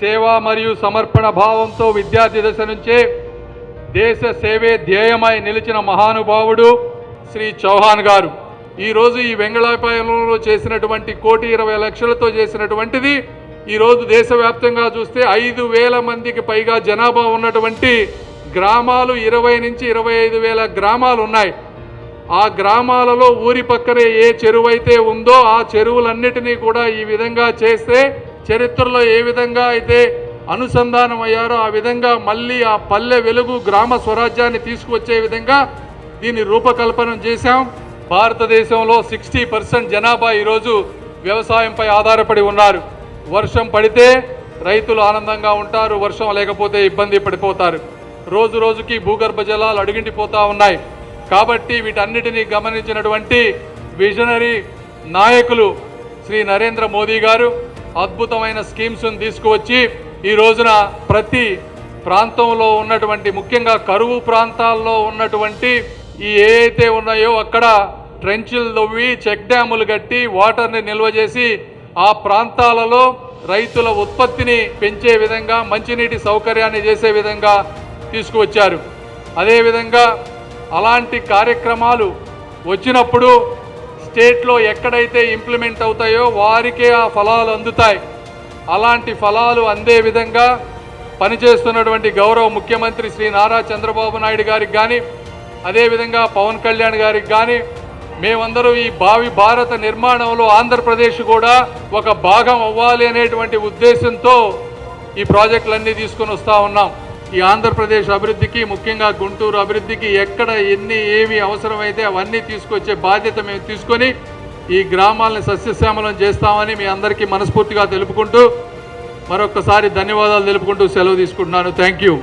సేవ మరియు సమర్పణ భావంతో విద్యార్థి దశ నుంచే దేశ సేవే ధ్యేయమై నిలిచిన మహానుభావుడు శ్రీ చౌహాన్ గారు. ఈరోజు ఈ వెంగళాపాయంలో చేసినటువంటి కోటి ఇరవై లక్షలతో చేసినటువంటిది ఈరోజు దేశవ్యాప్తంగా చూస్తే ఐదు వేల మందికి పైగా జనాభా ఉన్నటువంటి గ్రామాలు ఇరవై నుంచి ఇరవై ఐదు వేల గ్రామాలు ఉన్నాయి. ఆ గ్రామాలలో ఊరి పక్కనే ఏ చెరువు అయితే ఉందో ఆ చెరువులన్నిటినీ కూడా ఈ విధంగా చేస్తే చరిత్రలో ఏ విధంగా అయితే అనుసంధానం అయ్యారో ఆ విధంగా మళ్ళీ ఆ పల్లె వెలుగు గ్రామ స్వరాజ్యాన్ని తీసుకువచ్చే విధంగా దీన్ని రూపకల్పన చేశాం. భారతదేశంలో సిక్స్టీ పర్సెంట్ జనాభా ఈరోజు వ్యవసాయంపై ఆధారపడి ఉన్నారు. వర్షం పడితే రైతులు ఆనందంగా ఉంటారు వర్షం లేకపోతే ఇబ్బంది పడిపోతారు. రోజు రోజుకి భూగర్భ జలాలు అడుగింటిపోతూ ఉన్నాయి. కాబట్టి వీటన్నిటినీ గమనించినటువంటి విజనరీ నాయకులు శ్రీ నరేంద్ర మోదీ గారు అద్భుతమైన స్కీమ్స్ను తీసుకువచ్చి ఈ రోజున ప్రతి ప్రాంతంలో ఉన్నటువంటి ముఖ్యంగా కరువు ప్రాంతాల్లో ఉన్నటువంటి ఈ ఏ అయితే ఉన్నాయో అక్కడ ట్రెంచ్లు తవ్వి చెక్ డ్యాములు కట్టి వాటర్ని నిల్వ చేసి ఆ ప్రాంతాలలో రైతుల ఉత్పత్తిని పెంచే విధంగా మంచినీటి సౌకర్యాన్ని చేసే విధంగా తీసుకువచ్చారు. అదేవిధంగా అలాంటి కార్యక్రమాలు వచ్చినప్పుడు స్టేట్లో ఎక్కడైతే ఇంప్లిమెంట్ అవుతాయో వారికే ఆ ఫలాలు అందుతాయి. అలాంటి ఫలాలు అందే విధంగా పనిచేస్తున్నటువంటి గౌరవ ముఖ్యమంత్రి శ్రీ నారా చంద్రబాబు నాయుడు గారికి కానీ అదేవిధంగా పవన్ కళ్యాణ్ గారికి కానీ మేమందరూ ఈ భావి భారత నిర్మాణంలో ఆంధ్రప్రదేశ్ కూడా ఒక భాగం అవ్వాలి అనేటువంటి ఉద్దేశంతో ఈ ప్రాజెక్టులన్నీ తీసుకొని వస్తూ ఉన్నాం. ఈ ఆంధ్రప్రదేశ్ అభివృద్ధికి ముఖ్యంగా గుంటూరు అభివృద్ధికి ఎక్కడ ఎన్ని ఏమి అవసరమైతే అవన్నీ తీసుకొచ్చే బాధ్యత మేము తీసుకొని ఈ గ్రామాలని సస్యశ్యామలం చేస్తామని మీ అందరికీ మనస్ఫూర్తిగా తెలుపుకుంటూ మరొకసారి ధన్యవాదాలు తెలుపుకుంటూ సెలవు తీసుకుంటున్నాను. Thank you